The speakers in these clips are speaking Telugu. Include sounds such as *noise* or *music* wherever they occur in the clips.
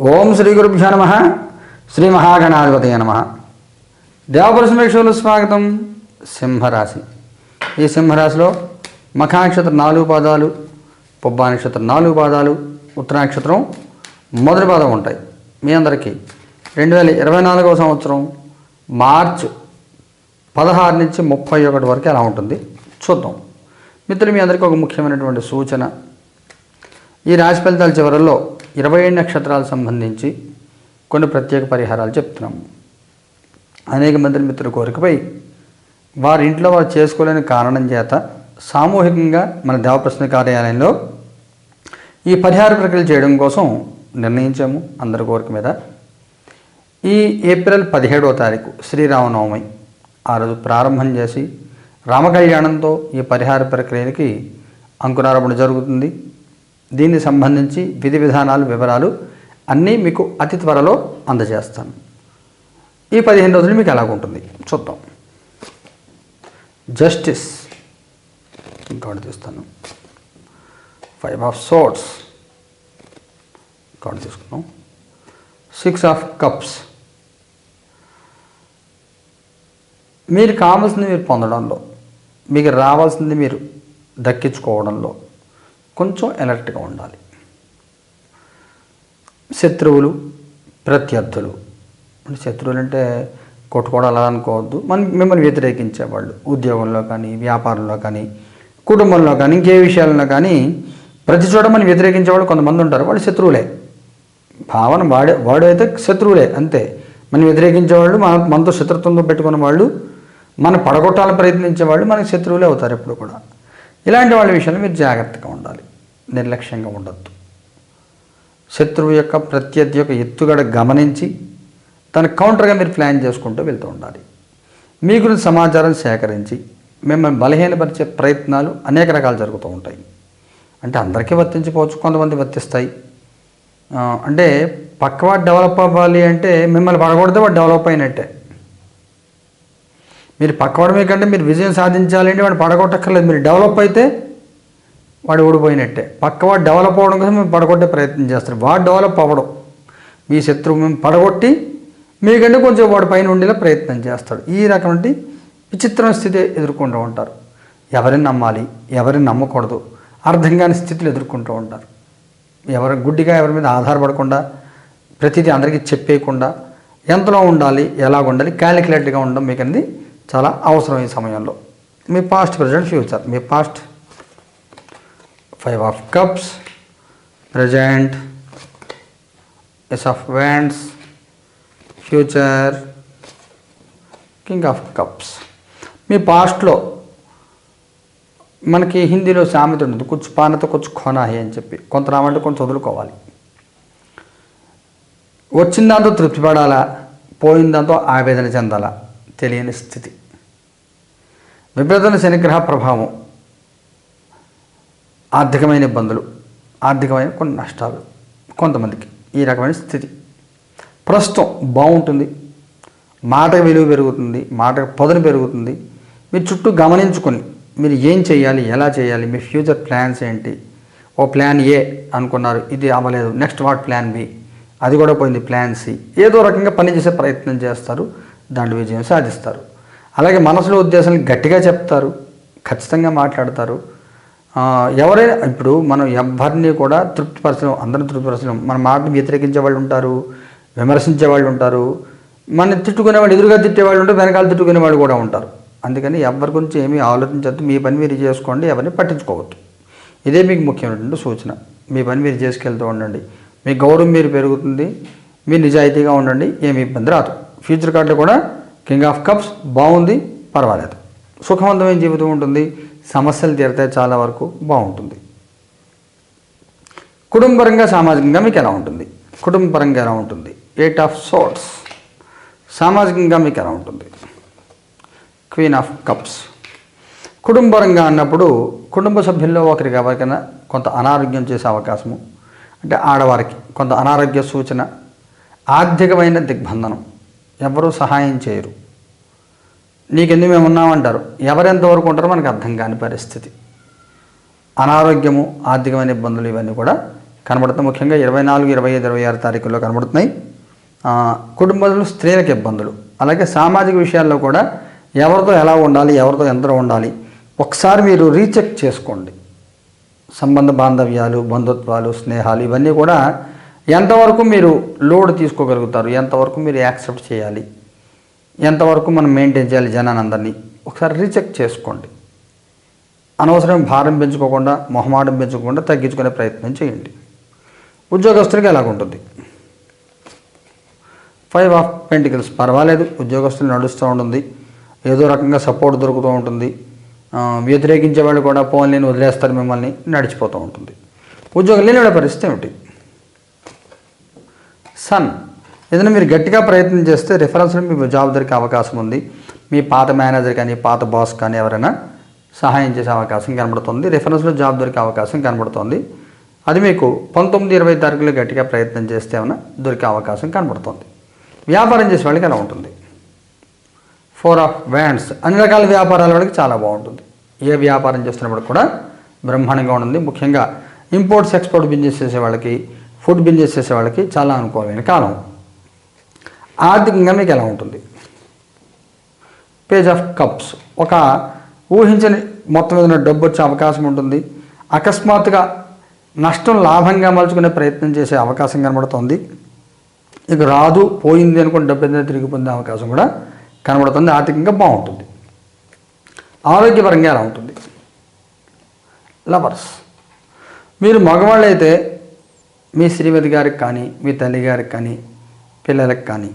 ఓం శ్రీ గురుభ్యో నమ. శ్రీ మహాగణాధిపతయ నమ. దేవపరసమేశ్వరులు స్వాగతం. సింహరాశి. ఈ సింహరాశిలో మఖానక్షత్రం నాలుగు పాదాలు పుబ్బా నక్షత్రం నాలుగు పాదాలు ఉత్తర నక్షత్రం మొదటి పాదం ఉంటాయి. మీ అందరికీ రెండు వేల ఇరవై నాలుగవ సంవత్సరం మార్చ్ పదహారు నుంచి ముప్పై ఒకటి వరకు ఎలా ఉంటుంది? చూద్దాం. మిత్రులు మీ అందరికీ ఒక ముఖ్యమైనటువంటి సూచన. ఈ రాశి ఫలితాల చివరల్లో ఇరవై ఏడు నక్షత్రాలకు సంబంధించి కొన్ని ప్రత్యేక పరిహారాలు చెప్తున్నాము అనేక మంది మిత్రుల కోరికపై వారి ఇంట్లో వారు చేసుకోలేని కారణం చేత సామూహికంగా మన దేవప్రశ్న కార్యాలయంలో ఈ పరిహార ప్రక్రియ చేయడం కోసం నిర్ణయించాము అందరి కోరిక మీద. ఈ ఏప్రిల్ పదిహేడవ తారీఖు శ్రీరామనవమి ఆ రోజు ప్రారంభం చేసి రామకళ్యాణంతో ఈ పరిహార ప్రక్రియకి అంకురార్పణ జరుగుతుంది. దీనికి సంబంధించి విధి విధానాలు వివరాలు అన్నీ మీకు అతి త్వరలో అందజేస్తాను. ఈ పదిహేను రోజులు మీకు ఎలాగుంటుంది చూద్దాం. జస్టిస్ ఇంకోటి తీస్తాను. ఫైవ్ ఆఫ్ సోట్స్ ఇంకోటి తీసుకున్నాం సిక్స్ ఆఫ్ కప్స్ మీరు కావాల్సింది మీరు పొందడంలో మీకు రావాల్సింది మీరు దక్కించుకోవడంలో కొంచెం అలర్ట్గా ఉండాలి. శత్రువులు ప్రత్యర్థులు. శత్రువులు అంటే కొట్టుకోవడం అలా అనుకోవద్దు మన మిమ్మల్ని వ్యతిరేకించేవాళ్ళు ఉద్యోగంలో కానీ వ్యాపారంలో కానీ కుటుంబంలో కానీ ఇంకే విషయాల్లో కానీ ప్రతి చోట మనం వ్యతిరేకించేవాళ్ళు కొంతమంది ఉంటారు. వాళ్ళు శత్రువులే. భావన వాడే వాడు అయితే శత్రువులే. అంతే. మనం వ్యతిరేకించేవాళ్ళు మన మనతో శత్రుత్వంతో పెట్టుకున్న వాళ్ళు మన పడగొట్టాలని ప్రయత్నించే వాళ్ళు మనకి శత్రువులే అవుతారు ఎప్పుడు కూడా. ఇలాంటి వాళ్ళ విషయంలో మీరు జాగ్రత్తగా ఉండాలి. నిర్లక్ష్యంగా ఉండొద్దు. శత్రువు యొక్క ప్రత్యర్థి యొక్క ఎత్తుగడ గమనించి తన కౌంటర్గా మీరు ప్లాన్ చేసుకుంటూ వెళ్తూ ఉండాలి. మీ గురించి సమాచారం సేకరించి మిమ్మల్ని బలహీనపరిచే ప్రయత్నాలు అనేక రకాలు జరుగుతూ ఉంటాయి. అంటే అందరికీ వర్తించిపోవచ్చు కొంతమంది వర్తిస్తాయి. అంటే పక్కవాడు డెవలప్ అవ్వాలి అంటే మిమ్మల్ని పడకూడదు వాడు డెవలప్ అయినట్టే. మీరు పక్కవడమే మీకంటే మీరు విజయం సాధించాలంటే వాడు పడగొట్టక్కర్లేదు. మీరు డెవలప్ అయితే వాడు ఓడిపోయినట్టే. పక్కవాడు డెవలప్ అవ్వడం కోసం మేము పడగొట్టే ప్రయత్నం చేస్తారు. వాడు డెవలప్ అవ్వడం. మీ శత్రువు మేము పడగొట్టి మీకంటే కొంచెం వాడి పైన ఉండేలా ప్రయత్నం చేస్తాడు. ఈ రకమైన విచిత్రమైన స్థితి ఎదుర్కొంటూ ఉంటారు. ఎవరిని నమ్మాలి ఎవరిని నమ్మకూడదు అర్థం కాని స్థితిలో ఎదుర్కొంటూ ఉంటారు. ఎవరి గుడ్డిగా ఎవరి మీద ఆధారపడకుండా ప్రతిదీ అందరికీ చెప్పేయకుండా ఎంతలో ఉండాలి ఎలా ఉండాలి క్యాలిక్యులేటర్గా ఉండడం మీకు అనేది చాలా అవసరం ఈ సమయంలో. మీ past present future me past five of cups present ace of wands future king of cups మీ పాస్ట్లో మనకి హిందీలో సామెత ఉంటుంది కొంచెం పానతో కొంచెం ఖోనాహి అని చెప్పి. కొంత రామంటే కొంచెం వదులుకోవాలి వచ్చిన దాంతో తృప్తి పడాలా పోయిన దాంతో ఆవేదన చెందాలా? తెలియని స్థితి. విభజన శనిగ్రహ ప్రభావం ఆర్థికమైన ఇబ్బందులు ఆర్థికమైన కొన్ని నష్టాలు కొంతమందికి ఈ రకమైన స్థితి. ప్రస్తుతం బాగుంటుంది మాట విలువ పెరుగుతుంది మాట పొదను పెరుగుతుంది. మీరు చుట్టూ గమనించుకొని మీరు ఏం చేయాలి ఎలా చేయాలి మీ ఫ్యూచర్ ప్లాన్స్ ఏంటి? ఓ ప్లాన్ ఏ అనుకున్నారు ఇది అవ్వలేదు నెక్స్ట్ వాట్ ప్లాన్ బి? అది కూడా పోయింది ప్లాన్ సి. ఏదో రకంగా పనిచేసే ప్రయత్నం చేస్తారు దాంట్లో విజయం సాధిస్తారు. అలాగే మనసులో ఉద్దేశాలు గట్టిగా చెప్తారు ఖచ్చితంగా మాట్లాడతారు. ఎవరైనా ఇప్పుడు మనం ఎవరిని కూడా తృప్తిపరచడం అందరం తృప్తిపరచడం మన మాటను వ్యతిరేకించే వాళ్ళు ఉంటారు విమర్శించే వాళ్ళు ఉంటారు మన తిట్టుకునే వాళ్ళు ఎదురుగా తిట్టే వాళ్ళు ఉంటారు వెనకాల తిట్టుకునే వాళ్ళు కూడా ఉంటారు. అందుకని ఎవరి గురించి ఏమీ ఆలోచించద్దు మీ పని మీరు చేసుకోండి ఎవరిని పట్టించుకోవద్దు. ఇదే మీకు ముఖ్యమైనటువంటి సూచన. మీ పని మీరు చేసుకెళ్తూ ఉండండి. మీ గౌరవం మీరు పెరుగుతుంది మీరు నిజాయితీగా ఉండండి ఏమి ఇబ్బంది రాదు. ఫ్యూచర్ కార్డులో కూడా కింగ్ ఆఫ్ కప్స్ బాగుంది పర్వాలేదు. సుఖవంతమైన జీవితం ఉంటుంది సమస్యలు తీరితే చాలా వరకు బాగుంటుంది. కుటుంబపరంగా సామాజికంగా మీకు ఎలా ఉంటుంది? కుటుంబపరంగా ఎలా ఉంటుంది? ఎయిట్ ఆఫ్ సోట్స్ సామాజికంగా మీకు ఎలా ఉంటుంది? క్వీన్ ఆఫ్ కప్స్ కుటుంబపరంగా అన్నప్పుడు కుటుంబ సభ్యుల్లో ఒకరికి ఎవరికైనా కొంత అనారోగ్యం చేసే అవకాశము అంటే ఆడవారికి కొంత అనారోగ్య సూచన ఆర్థికమైన దిగ్బంధనం ఎవరూ సహాయం చేయరు. నీకెందుకు మేము ఉన్నామంటారు? ఎవరెంతవరకు ఉంటారో మనకు అర్థం కాని పరిస్థితి. అనారోగ్యము ఆర్థికమైన ఇబ్బందులు ఇవన్నీ కూడా కనబడుతుంది ముఖ్యంగా ఇరవై నాలుగు ఇరవై ఐదు ఇరవై ఆరు తారీఖుల్లో కనబడుతున్నాయి. కుటుంబంలో స్త్రీలకు ఇబ్బందులు. అలాగే సామాజిక విషయాల్లో కూడా ఎవరితో ఎలా ఉండాలి ఎవరితో ఎంత ఉండాలి ఒకసారి మీరు రీచెక్ చేసుకోండి. సంబంధ బాంధవ్యాలు బంధుత్వాలు స్నేహాలు ఇవన్నీ కూడా ఎంతవరకు మీరు లోడ్ తీసుకోగలుగుతారు? ఎంతవరకు మీరు యాక్సెప్ట్ చేయాలి? ఎంతవరకు మనం మెయింటైన్ చేయాలి జనానందరినీ? ఒకసారి రీచెక్ చేసుకోండి. అనవసరం భారం పెంచుకోకుండా మొహమాటం పెంచుకోకుండా తగ్గించుకునే ప్రయత్నం చేయండి. ఉద్యోగస్తులకి ఎలాగుంటుంది? ఫైవ్ ఆఫ్ పెంటికల్స్ పర్వాలేదు ఉద్యోగస్తులు నడుస్తూ ఉంటుంది. ఏదో రకంగా సపోర్ట్ దొరుకుతూ ఉంటుంది. వ్యతిరేకించే వాళ్ళు కూడా పోన్లేని వదిలేస్తారు మిమ్మల్ని నడిచిపోతూ ఉంటుంది. ఉద్యోగం లేని పరిస్థితి ఏమిటి? సన్. ఏదైనా మీరు గట్టిగా ప్రయత్నం చేస్తే రిఫరెన్స్లో మీకు జాబ్ దొరికే అవకాశం ఉంది. మీ పాత మేనేజర్ కానీ పాత బాస్ కానీ ఎవరైనా సహాయం చేసే అవకాశం కనబడుతుంది. రిఫరెన్స్లో జాబ్ దొరికే అవకాశం కనబడుతుంది. అది మీకు పంతొమ్మిది ఇరవై తారీఖులో గట్టిగా ప్రయత్నం చేస్తే ఏమైనా దొరికే అవకాశం కనబడుతుంది. వ్యాపారం చేసే వాళ్ళకి ఎలా ఉంటుంది? ఫోర్ ఆఫ్ వ్యాండ్స్ అన్ని రకాల వ్యాపారాల వాళ్ళకి చాలా బాగుంటుంది. ఏ వ్యాపారం చేస్తున్నప్పుడు కూడా బ్రహ్మాండంగా ఉంటుంది. ముఖ్యంగా ఇంపోర్ట్స్ ఎక్స్పోర్ట్ బిజినెస్ చేసే వాళ్ళకి ఫుడ్ బిల్ చేసేసే వాళ్ళకి చాలా అనుకూలమైన కాలం. ఆర్థికంగా మీకు ఎలా ఉంటుంది? పేజ్ ఆఫ్ కప్స్ ఒక ఊహించని మొత్తం మీద డబ్బు వచ్చే అవకాశం ఉంటుంది. అకస్మాత్తుగా నష్టం లాభంగా మలుచుకునే ప్రయత్నం చేసే అవకాశం కనబడుతుంది. ఇక రాదు పోయింది అనుకుని డబ్బు ఏదైనా తిరిగి పొందే అవకాశం కూడా కనబడుతుంది. ఆర్థికంగా బాగుంటుంది. ఆరోగ్యపరంగా ఎలా ఉంటుంది? లవర్స్ మీరు మగవాళ్ళైతే మీ శ్రీమతి గారికి కానీ మీ తల్లి గారికి కానీ పిల్లలకి కానీ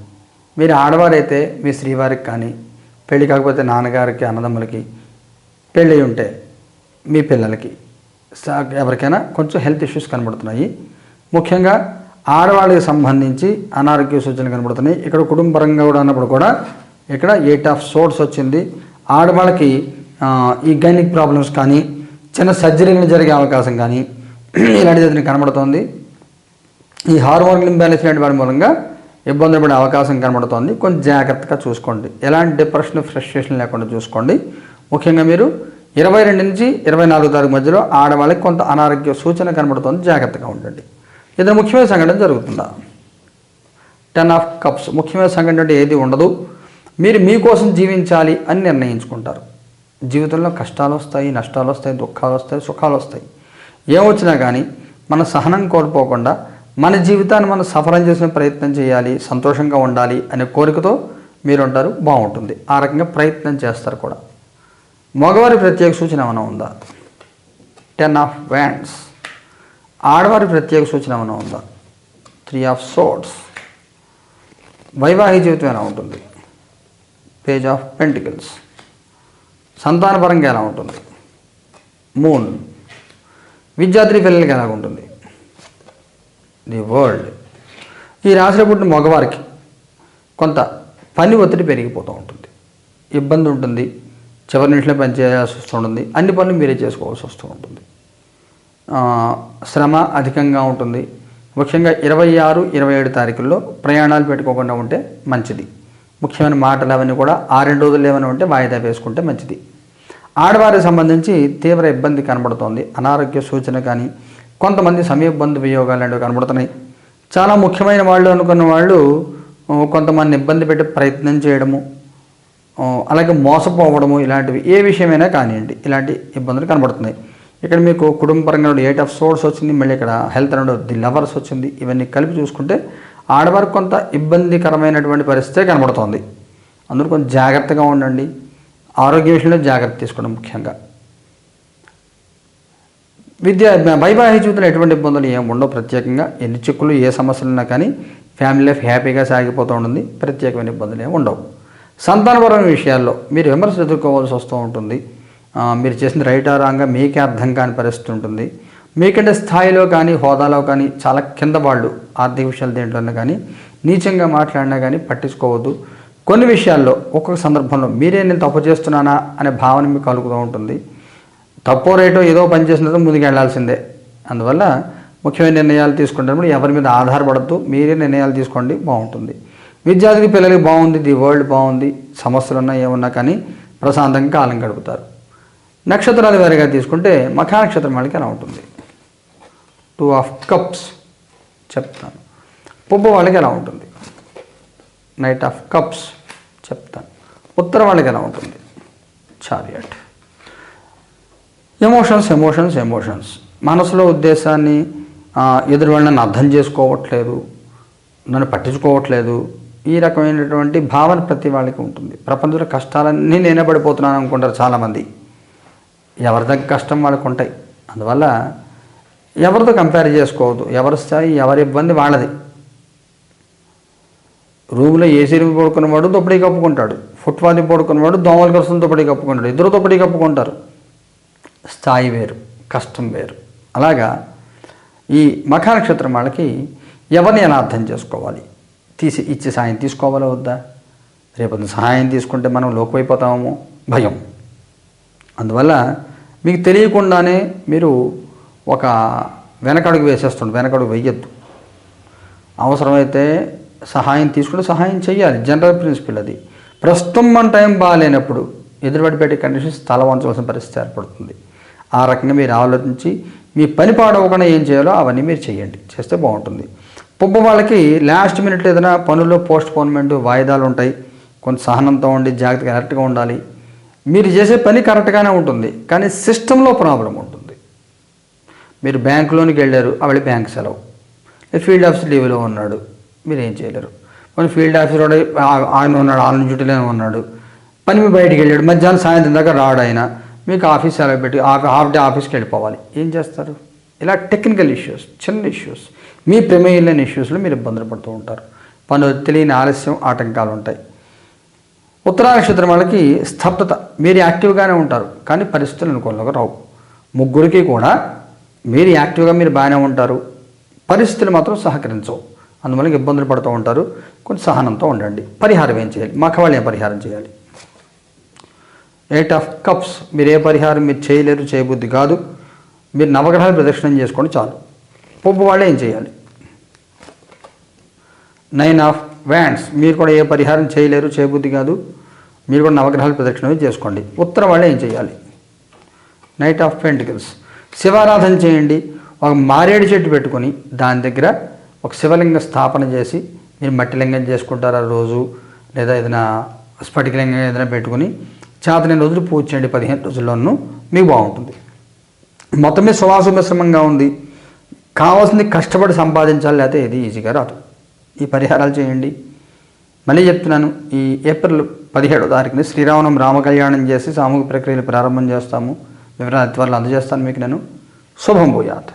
మీరు ఆడవారైతే మీ శ్రీవారికి కానీ పెళ్ళి కాకపోతే నాన్నగారికి అన్నదమ్ములకి పెళ్ళి ఉంటే మీ పిల్లలకి ఎవరికైనా కొంచెం హెల్త్ ఇష్యూస్ కనబడుతున్నాయి. ముఖ్యంగా ఆడవాళ్ళకి సంబంధించి అనారోగ్య సూచనలు కనబడుతున్నాయి. ఇక్కడ కుటుంబపరంగా కూడా ఉన్నప్పుడు కూడా ఇక్కడ ఎయిట్ ఆఫ్ సోర్స్ వచ్చింది. ఆడవాళ్ళకి ఈ గైనిక్ ప్రాబ్లమ్స్ కానీ చిన్న సర్జరీలు జరిగే అవకాశం కానీ *clears throat* ఇలాంటిది ఏదైనా కనబడుతోంది? ఈ హార్మోన్ ఇంబ్యాలెన్స్ లాంటి మూలంగా ఇబ్బందులు పడే అవకాశం కనబడుతోంది. కొంచెం జాగ్రత్తగా చూసుకోండి. ఎలాంటి డిప్రెషన్ ఫ్రస్ట్రేషన్ లేకుండా చూసుకోండి. ముఖ్యంగా మీరు ఇరవై రెండు నుంచి ఇరవై నాలుగు తారీఖు మధ్యలో ఆడవాళ్ళకి కొంత అనారోగ్య సూచన కనబడుతోంది. జాగ్రత్తగా ఉండండి. ఇది ముఖ్యమైన సంఘటన జరుగుతుందా? Ten of cups. ముఖ్యమైన సంఘటన అంటే ఏది ఉండదు. మీరు మీకోసం జీవించాలి అని నిర్ణయించుకుంటారు. జీవితంలో కష్టాలు వస్తాయి నష్టాలు వస్తాయి దుఃఖాలు వస్తాయి సుఖాలు వస్తాయి. ఏమొచ్చినా కానీ మన సహనం కోల్పోకుండా మన జీవితాన్ని మనం సఫలం చేసిన ప్రయత్నం చేయాలి సంతోషంగా ఉండాలి అనే కోరికతో మీరు ఉంటారు బాగుంటుంది. ఆ రకంగా ప్రయత్నం చేస్తారు కూడా. మగవారి ప్రత్యేక సూచన ఏమైనా ఉందా? టెన్ ఆఫ్ వ్యాండ్స్ ఆడవారి ప్రత్యేక సూచన ఏమైనా ఉందా? త్రీ ఆఫ్ సోట్స్ వైవాహిక జీవితం ఎలా ఉంటుంది? పేజ్ ఆఫ్ పెంటికల్స్ సంతానపరంగా ఎలా ఉంటుంది? మూన్ విద్యార్థి పిల్లలకి ఎలా ఉంటుంది? The world. ఈ రాశిలో పుట్టిన మగవారికి కొంత పని ఒత్తిడి పెరిగిపోతూ ఉంటుంది. ఇబ్బంది ఉంటుంది. చివరి నిమిషంలో పని చేయాల్సి వస్తూ ఉంటుంది. అన్ని పనులు మీరే చేసుకోవాల్సి వస్తూ ఉంటుంది. శ్రమ అధికంగా ఉంటుంది. ముఖ్యంగా ఇరవై ఆరు ఇరవై ఏడు తారీఖుల్లో ప్రయాణాలు పెట్టుకోకుండా ఉంటే మంచిది. ముఖ్యమైన మాటలు అవన్నీ కూడా ఆ రెండు రోజులు ఏమైనా ఉంటే వాయిదా వేసుకుంటే మంచిది. ఆడవారికి సంబంధించి తీవ్ర ఇబ్బంది కనబడుతోంది. అనారోగ్య సూచన కానీ కొంతమంది సమయ బంధు వియోగాలు అనేవి కనబడుతున్నాయి. చాలా ముఖ్యమైన వాళ్ళు అనుకున్న వాళ్ళు కొంతమంది ఇబ్బంది పెట్టే ప్రయత్నం చేయడము అలాగే మోసపోవడము ఇలాంటివి ఏ విషయమైనా కానివ్వండి ఇలాంటి ఇబ్బందులు కనబడుతున్నాయి. ఇక్కడ మీకు కుటుంబపరంగా ఎయిట్ ఆఫ్ సోర్స్ వచ్చింది మళ్ళీ ఇక్కడ హెల్త్ అండ్ ది లవర్స్ వచ్చింది. ఇవన్నీ కలిపి చూసుకుంటే ఆడవారికి కొంత ఇబ్బందికరమైనటువంటి పరిస్థితే కనబడుతోంది. అందరూ కొంచెం జాగ్రత్తగా ఉండండి. ఆరోగ్య విషయంలో జాగ్రత్త తీసుకోవడం ముఖ్యంగా. విద్య వైవాహిక జీవితంలో ఎటువంటి ఇబ్బందులు ఏమి ఉండవు ప్రత్యేకంగా. ఎన్ని చిక్కులు ఏ సమస్యలు ఉన్నా కానీ ఫ్యామిలీ లైఫ్ హ్యాపీగా సాగిపోతూ ఉంటుంది. ప్రత్యేకమైన ఇబ్బందులు ఏమి ఉండవు. సంతానపరమైన విషయాల్లో మీరు విమర్శలు ఎదుర్కోవాల్సి వస్తూ ఉంటుంది. మీరు చేసిన రైట్ రాంగా మీకే అర్థం కాని పరిస్థితి ఉంటుంది. మీకంటే స్థాయిలో కానీ హోదాలో కానీ చాలా కింద వాళ్ళు ఆర్థిక విషయాలు దేంట్లోనే కానీ నీచంగా మాట్లాడినా కానీ పట్టించుకోవద్దు. కొన్ని విషయాల్లో ఒక్కొక్క సందర్భంలో మీరే నేను తప్పు చేస్తున్నానా అనే భావన మీకు కలుగుతూ ఉంటుంది. తప్పో రేటో ఏదో పని చేసినదో ముందుకు వెళ్ళాల్సిందే అందువల్ల ముఖ్యమైన నిర్ణయాలు తీసుకునేటప్పుడు ఎవరి మీద ఆధారపడద్దు. మీరే నిర్ణయాలు తీసుకోండి. బాగుంటుంది. విద్యార్థికి పిల్లలకి బాగుంది. ది వరల్డ్ బాగుంది. సమస్యలు ఉన్నా ఏమన్నా కానీ ప్రశాంతంగా కాలం గడుపుతారు. నక్షత్రాలు వేరేగా తీసుకుంటే మఖా నక్షత్రం వాళ్ళకి ఎలా ఉంటుంది. టూ ఆఫ్ కప్స్ చెప్తాను. పుబ్బ వాళ్ళకి ఎలా ఉంటుంది. నైట్ ఆఫ్ కప్స్ చెప్తాను. ఉత్తర వాళ్ళకి ఎలా ఉంటుంది. చారియట్. Emotions emotions emotions. మనసులో ఉద్దేశాన్ని ఎదురు వాళ్ళని అర్థం చేసుకోవట్లేదు నన్ను పట్టించుకోవట్లేదు. ఈ రకమైనటువంటి భావన ప్రతి వాళ్ళకి ఉంటుంది. ప్రపంచంలో కష్టాలన్నీ నేనే పడిపోతున్నాను అనుకుంటారు చాలామంది. ఎవరి దగ్గర కష్టం వాళ్ళకు ఉంటాయి. అందువల్ల ఎవరితో కంపేర్ చేసుకోవద్దు. ఎవరి స్థాయి ఎవరి ఇబ్బంది వాళ్ళది. రూమ్లో ఏసీ రూమ్ పడుకున్నవాడు దుప్పటి కప్పుకుంటాడు. ఫుట్పాత్ పడుకున్నవాడు దోమల కోసం దుప్పటి కప్పుకుంటాడు. ఇద్దరు దుప్పటి కప్పుకుంటారు. స్థాయి వేరు కష్టం వేరు. అలాగా ఈ మఖ నక్షత్రం వాళ్ళకి ఎవరిని ఎలా అర్థం చేసుకోవాలి. తీసి ఇచ్చే సాయం తీసుకోవాలో వద్దా? రేపు సహాయం తీసుకుంటే మనం లోకమైపోతామేమో భయం. అందువల్ల మీకు తెలియకుండానే మీరు ఒక వెనకడుగు వేసేస్తుంది వెనకడుగు వెయ్యొద్దు. అవసరమైతే సహాయం తీసుకుంటే సహాయం చేయాలి జనరల్ ప్రిన్సిపల్ అది. ప్రస్తుతం మన టైం బాగాలేనప్పుడు ఎదురుబడిపెట్టే కండిషన్స్ తల వంచవలసిన పరిస్థితి ఏర్పడుతుంది. ఆ రకంగా మీరు ఆలోచించి మీ పని పాడవకుండా ఏం చేయాలో అవన్నీ మీరు చేయండి. చేస్తే బాగుంటుంది. పుబ్బ వాళ్ళకి లాస్ట్ మినిట్ ఏదైనా పనుల్లో పోస్ట్ పోన్మెంట్ వాయిదాలు ఉంటాయి. కొంత సహనంతో ఉండి జాగ్రత్తగా కరెక్ట్గా ఉండాలి. మీరు చేసే పని కరెక్ట్గానే ఉంటుంది. కానీ సిస్టంలో ప్రాబ్లం ఉంటుంది. మీరు బ్యాంకులోనికి వెళ్ళారు ఆవిడ బ్యాంక్ సెలవు. ఫీల్డ్ ఆఫీసర్ లీవ్లో ఉన్నాడు మీరు ఏం చేయలేరు. కొన్ని ఫీల్డ్ ఆఫీసర్ ఆయన ఉన్నాడు ఆయన డ్యూటీలోనే ఉన్నాడు. పని మీద బయటికి వెళ్ళాడు మధ్యాహ్నం సాయంత్రం దాకా రాడు ఆయన. మీకు ఆఫీస్ సెలవు పెట్టి హాఫ్ డే ఆఫీస్కి వెళ్ళిపోవాలి. ఏం చేస్తారు? ఇలా టెక్నికల్ ఇష్యూస్ చిన్న ఇష్యూస్ మీ ప్రమేయం లేని ఇష్యూస్లో మీరు ఇబ్బందులు పడుతూ ఉంటారు. పనులు తెలియని ఆలస్యం ఆటంకాలు ఉంటాయి. ఉత్తరా నక్షత్రం వాళ్ళకి స్తబ్దత మీరు యాక్టివ్గానే ఉంటారు కానీ పరిస్థితులు అనుకూలంగా రావు. ముగ్గురికి కూడా మీరు యాక్టివ్గా మీరు బాగానే ఉంటారు. పరిస్థితులు మాత్రం సహకరించవు. అందువల్ల ఇబ్బందులు పడుతూ ఉంటారు. కొంచెం సహనంతో ఉండండి. పరిహారం ఏం చేయాలి? మగవాళ్ళు ఏం పరిహారం చేయాలి. ఎయిట్ ఆఫ్ కప్స్ మీరు ఏ పరిహారం మీరు చేయలేరు చేయబుద్ధి కాదు. మీరు నవగ్రహాలు ప్రదక్షిణం చేసుకోండి చాలు. పొప్పు వాళ్ళు ఏం చేయాలి? నైన్ ఆఫ్ వ్యాండ్స్ మీరు కూడా ఏ పరిహారం చేయలేరు చేయబుద్ధి కాదు. మీరు కూడా నవగ్రహాలు ప్రదక్షిణమే చేసుకోండి. ఉత్తర వాళ్ళు ఏం చేయాలి? నైట్ ఆఫ్ పెంటికల్స్ శివారాధన చేయండి. ఒక మారేడు చెట్టు పెట్టుకొని దాని దగ్గర ఒక శివలింగ స్థాపన చేసి మీరు మట్టి లింగం చేసుకుంటారా రోజు? లేదా ఏదైనా స్ఫటికలింగం ఏదైనా పెట్టుకొని చేతనైన రోజులు పూజ చేయండి పదిహేను రోజుల్లోనూ మీకు బాగుంటుంది. మొత్తం సువాస మిశ్రమంగా ఉంది. కావాల్సింది కష్టపడి సంపాదించాలి లేకపోతే ఇది ఈజీగా రాదు. ఈ పరిహారాలు చేయండి. మళ్ళీ చెప్తున్నాను ఈ ఏప్రిల్ పదిహేడో తారీఖుని శ్రీరామనం రామ కళ్యాణం చేసి సామూహిక ప్రక్రియలు ప్రారంభం చేస్తాము. వివరాలు త్వరలో అందజేస్తాను మీకు నేను. శుభం పోయాత్